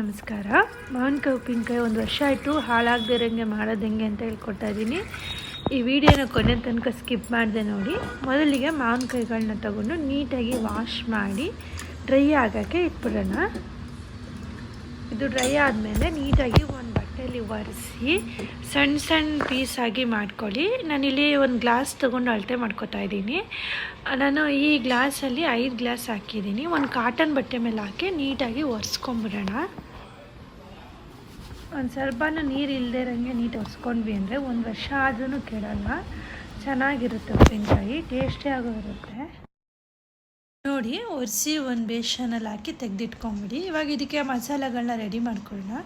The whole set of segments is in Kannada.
ನಮಸ್ಕಾರ. ಮಾವಿನಕಾಯಿ ಉಪ್ಪಿನಕಾಯಿ ಒಂದು ವರ್ಷ ಆಯಿತು. ಹಾಳಾಗದಿರಂಗೆ ಮಾಡೋದು ಹೆಂಗೆ ಅಂತ ಹೇಳ್ಕೊಡ್ತಾ ಇದ್ದೀನಿ. ಈ ವಿಡಿಯೋನ ಕೊನೆ ತನಕ ಸ್ಕಿಪ್ ಮಾಡಿದೆ ನೋಡಿ. ಮೊದಲಿಗೆ ಮಾವಿನಕಾಯಿಗಳನ್ನ ತಗೊಂಡು ನೀಟಾಗಿ ವಾಶ್ ಮಾಡಿ ಡ್ರೈ ಆಗೋಕ್ಕೆ ಇಟ್ಬಿಡೋಣ. ಇದು ಡ್ರೈ ಆದಮೇಲೆ ನೀಟಾಗಿ ಒಂದು ಬಟ್ಟೆಯಲ್ಲಿ ಒರೆಸಿ ಸಣ್ಣ ಸಣ್ಣ ಪೀಸಾಗಿ ಮಾಡ್ಕೊಳ್ಳಿ. ನಾನಿಲ್ಲಿ ಒಂದು ಗ್ಲಾಸ್ ತೊಗೊಂಡು ಅಳತೆ ಮಾಡ್ಕೊತಾ ಇದ್ದೀನಿ. ನಾನು ಈ ಗ್ಲಾಸಲ್ಲಿ ಐದು ಗ್ಲಾಸ್ ಹಾಕಿದ್ದೀನಿ. ಒಂದು ಕಾಟನ್ ಬಟ್ಟೆ ಮೇಲೆ ಹಾಕಿ ನೀಟಾಗಿ ಒರೆಸ್ಕೊಂಬಿಡೋಣ. ಒಂದು ಸ್ವಲ್ಪನೂ ನೀರು ಇಲ್ಲದೆ ಇರೋಂಗೆ ನೀಟ್ ಒಸ್ಕೊಂಡ್ವಿ ಅಂದರೆ ಒಂದು ವರ್ಷ ಆದ್ರೂ ಕೆಡಲ್ಲ. ಚೆನ್ನಾಗಿರುತ್ತೆ ಉಪ್ಪಿನಕಾಯಿ ಟೇಸ್ಟಿಯಾಗೂ ಇರುತ್ತೆ ನೋಡಿ, ಒರೆಸಿ ಒಂದು ಬೇಸನಲ್ಲಿ ಹಾಕಿ ತೆಗೆದಿಟ್ಕೊಂಬಿಡಿ. ಇವಾಗ ಇದಕ್ಕೆ ಮಸಾಲೆಗಳನ್ನ ರೆಡಿ ಮಾಡ್ಕೊಳ್ಳೋಣ.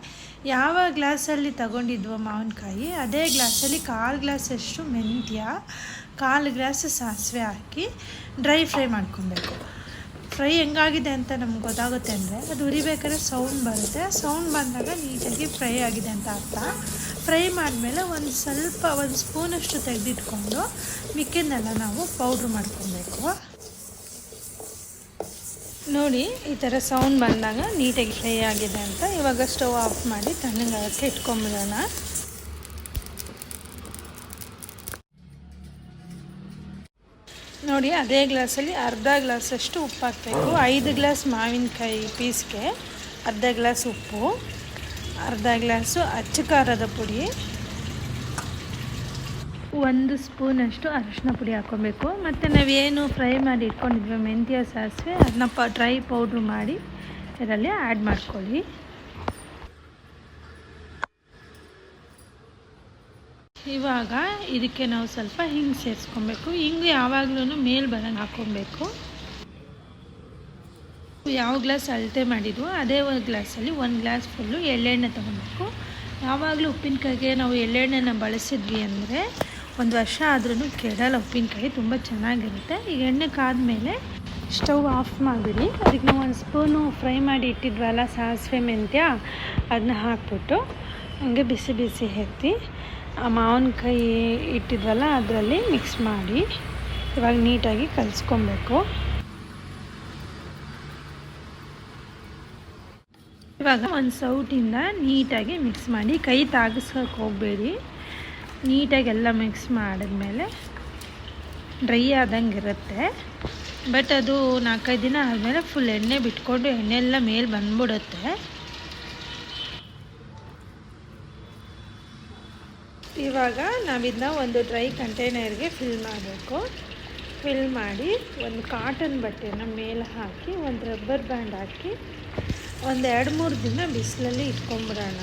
ಯಾವ ಗ್ಲಾಸಲ್ಲಿ ತಗೊಂಡಿದ್ವೋ ಮಾವಿನಕಾಯಿ, ಅದೇ ಗ್ಲಾಸಲ್ಲಿ ಕಾಲು ಗ್ಲಾಸಷ್ಟು ಮೆಂತ್ಯ, ಕಾಲು ಗ್ಲಾಸ್ ಸಾಸಿವೆ ಹಾಕಿ ಡ್ರೈ ಫ್ರೈ ಮಾಡ್ಕೊಬೇಕು ಫ್ರೈ ಹೆಂಗಾಗಿದೆ ಅಂತ ನಮ್ಗೆ ಗೊತ್ತಾಗುತ್ತೆ ಅಂದರೆ ಅದು ಉರಿಬೇಕಾದ್ರೆ ಸೌಂಡ್ ಬರುತ್ತೆ. ಸೌಂಡ್ ಬಂದಾಗ ನೀಟಾಗಿ ಫ್ರೈ ಆಗಿದೆ ಅಂತ ಅರ್ಥ. ಫ್ರೈ ಮಾಡಿದ್ಮೇಲೆ ಒಂದು ಸ್ವಲ್ಪ, ಒಂದು ಸ್ಪೂನಷ್ಟು ತೆಗೆದಿಟ್ಕೊಂಡು ಮಿಕ್ಕಿದ್ದೆಲ್ಲ ನಾವು ಪೌಡ್ರ್ ಮಾಡ್ಕೊಬೇಕು. ನೋಡಿ, ಈ ಥರ ಸೌಂಡ್ ಬಂದಾಗ ನೀಟಾಗಿ ಫ್ರೈ ಆಗಿದೆ ಅಂತ ಇವಾಗ ಸ್ಟವ್ ಆಫ್ ಮಾಡಿ ತಣ್ಣಗಾಗಕ್ಕೆ ಇಟ್ಕೊಂಬಿಡೋಣ. ನೋಡಿ, ಅದೇ ಗ್ಲಾಸಲ್ಲಿ ಅರ್ಧ ಗ್ಲಾಸಷ್ಟು ಉಪ್ಪು ಹಾಕಬೇಕು ಐದು ಗ್ಲಾಸ್ ಮಾವಿನಕಾಯಿ ಪೀಸ್ಗೆ ಅರ್ಧ ಗ್ಲಾಸ್ ಉಪ್ಪು, ಅರ್ಧ ಗ್ಲಾಸು ಅಚ್ಚ ಖಾರದ ಪುಡಿ. ಒಂದು ಸ್ಪೂನಷ್ಟು ಅರಿಶಿನ ಪುಡಿ ಹಾಕ್ಕೊಬೇಕು. ಮತ್ತು ನಾವೇನು ಫ್ರೈ ಮಾಡಿ ಇಟ್ಕೊಂಡಿದ್ವಿ ಮೆಂತ್ಯ ಸಾಸಿವೆ, ಅದನ್ನ ಪ, ಡ್ರೈ ಪೌಡ್ರ್ ಮಾಡಿ ಇದರಲ್ಲಿ ಆ್ಯಡ್ ಮಾಡ್ಕೊಳ್ಳಿ. ಇವಾಗ ಇದಕ್ಕೆ ನಾವು ಸ್ವಲ್ಪ ಹಿಂಗೆ ಸೇರಿಸ್ಕೊಬೇಕು. ಹಿಂಗೆ ಯಾವಾಗಲೂ ಮೇಲೆ ಬರೋಂಗೆ ಹಾಕ್ಕೊಬೇಕು ಯಾವ ಗ್ಲಾಸ್ ಅಳತೆ ಮಾಡಿದ್ವೋ ಅದೇ ಒಂದು ಗ್ಲಾಸಲ್ಲಿ ಒಂದು ಗ್ಲಾಸ್ ಫುಲ್ಲು ಎಳ್ಳೆಣ್ಣೆ ತೊಗೊಬೇಕು. ಯಾವಾಗಲೂ ಉಪ್ಪಿನಕಾಯಿಗೆ ನಾವು ಎಳ್ಳೆಣ್ಣೆನ ಬಳಸಿದ್ವಿ ಅಂದರೆ ಒಂದು ವರ್ಷ ಆದ್ರೂ ಕೆಡಲ್ಲ, ಉಪ್ಪಿನಕಾಯಿ ತುಂಬ ಚೆನ್ನಾಗಿರುತ್ತೆ. ಈಗ ಎಣ್ಣೆ ಕಾದ್ಮೇಲೆ ಸ್ಟವ್ ಆಫ್ ಮಾಡಿಬಿಡಿ. ಅದಕ್ಕೆ ನಾವು ಒಂದು ಸ್ಪೂನು ಫ್ರೈ ಮಾಡಿ ಇಟ್ಟಿದ್ವಲ್ಲ ಸಾಸಿವೆ ಮೆಂತ್ಯ ಅದನ್ನ ಹಾಕ್ಬಿಟ್ಟು ಹಂಗೆ ಬಿಸಿ ಬಿಸಿ ಎತ್ತಿ ಮಾವಿನಕಾಯಿ ಇಟ್ಟಿದ್ವಲ್ಲ, ಅದರಲ್ಲಿ ಮಿಕ್ಸ್ ಮಾಡಿ ಇವಾಗ ನೀಟಾಗಿ ಕಲಿಸ್ಕೊಬೇಕು. ಇವಾಗ ಒಂದು ಸೌಟಿಂದ ನೀಟಾಗಿ ಮಿಕ್ಸ್ ಮಾಡಿ, ಕೈ ತಾಗಿಸ್ಕೋಕೆ ಹೋಗಬೇಡಿ. ನೀಟಾಗಿ ಎಲ್ಲ ಮಿಕ್ಸ್ ಮಾಡಿದ್ಮೇಲೆ ಡ್ರೈ ಆದಂಗೆ ಇರುತ್ತೆ. ಬಟ್ ಅದು ನಾಲ್ಕೈದು ದಿನ ಆದಮೇಲೆ ಫುಲ್ ಎಣ್ಣೆ ಬಿಟ್ಕೊಂಡು ಎಣ್ಣೆ ಎಲ್ಲ ಮೇಲೆ ಬಂದ್ಬಿಡುತ್ತೆ. ಇವಾಗ ನಾವಿದನ್ನ ಒಂದು ಡ್ರೈ ಕಂಟೈನರ್ಗೆ ಫಿಲ್ ಮಾಡಬೇಕು. ಫಿಲ್ ಮಾಡಿ ಒಂದು ಕಾಟನ್ ಬಟ್ಟೆನ ಮೇಲೆ ಹಾಕಿ, ಒಂದು ರಬ್ಬರ್ ಬ್ಯಾಂಡ್ ಹಾಕಿ, ಒಂದು ಎರಡು ಮೂರು ದಿನ ಬಿಸಿಲಲ್ಲಿ ಇಟ್ಕೊಂಬಿಡೋಣ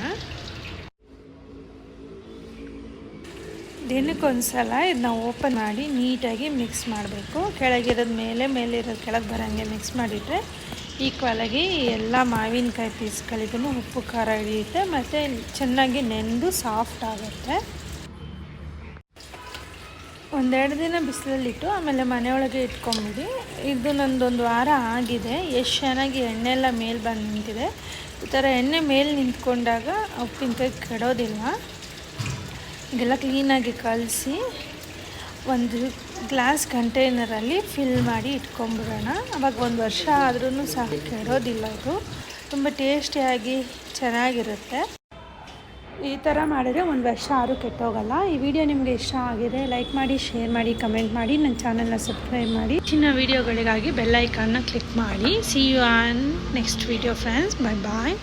ದಿನಕ್ಕೊಂದು ಸಲ ಇದನ್ನ ಓಪನ್ ಮಾಡಿ ನೀಟಾಗಿ ಮಿಕ್ಸ್ ಮಾಡಬೇಕು. ಕೆಳಗಿರೋದು ಮೇಲೆ ಮೇಲೆ ಇರೋದು ಕೆಳಗೆ ಬರೋಂಗೆ ಮಿಕ್ಸ್ ಮಾಡಿದರೆ ಈಕ್ವಲಾಗಿ ಎಲ್ಲ ಮಾವಿನಕಾಯಿ ಪೀಸ್ಗಳಿಗೂ ಉಪ್ಪು, ಖಾರ ಹಿಡಿಯುತ್ತೆ, ಮತ್ತು ಚೆನ್ನಾಗಿ ನೆಂದು ಸಾಫ್ಟ್ ಆಗುತ್ತೆ. ಒಂದೆರಡು ದಿನ ಬಿಸಿಲಲ್ಲಿಟ್ಟು ಆಮೇಲೆ ಮನೆಯೊಳಗೆ ಇಟ್ಕೊಂಬಿಡಿ. ಇದು ನಂದೊಂದು ವಾರ ಆಗಿದೆ. ಎಷ್ಟು ಚೆನ್ನಾಗಿ ಎಣ್ಣೆ ಎಲ್ಲ ಮೇಲೆ ಬಂದು ನಿಂತಿದೆ. ಈ ಥರ ಎಣ್ಣೆ ಮೇಲೆ ನಿಂತ್ಕೊಂಡಾಗ ಉಪ್ಪಿನಕಾಯಿ ಕೆಡೋದಿಲ್ಲ. ಇದೆಲ್ಲ ಕ್ಲೀನಾಗಿ ಕಲಸಿ ಒಂದು ಗ್ಲಾಸ್ ಕಂಟೈನರಲ್ಲಿ ಫಿಲ್ ಮಾಡಿ ಇಟ್ಕೊಂಬಿಡೋಣ. ಅವಾಗ ಒಂದು ವರ್ಷ ಆದ್ರೂ ಸಹ ಕೆಡೋದಿಲ್ಲ ಇದು ತುಂಬ ಟೇಸ್ಟಿಯಾಗಿ ಚೆನ್ನಾಗಿರುತ್ತೆ. ಈ ಥರ ಮಾಡಿದ್ರೆ ಒಂದು ವರ್ಷ ಆರು ಕೆಟ್ಟೋಗಲ್ಲ. ಈ ವಿಡಿಯೋ ನಿಮಗೆ ಇಷ್ಟ ಆಗಿದೆ ಲೈಕ್ ಮಾಡಿ, ಶೇರ್ ಮಾಡಿ, ಕಮೆಂಟ್ ಮಾಡಿ, ನನ್ನ ಚಾನಲ್ನ ಸಬ್ಸ್ಕ್ರೈಬ್ ಮಾಡಿ. ಚಿನ್ನ ವಿಡಿಯೋಗಳಿಗಾಗಿ ಬೆಲ್ಲೈಕನ್ನ ಕ್ಲಿಕ್ ಮಾಡಿ. See you on next video friends bye bye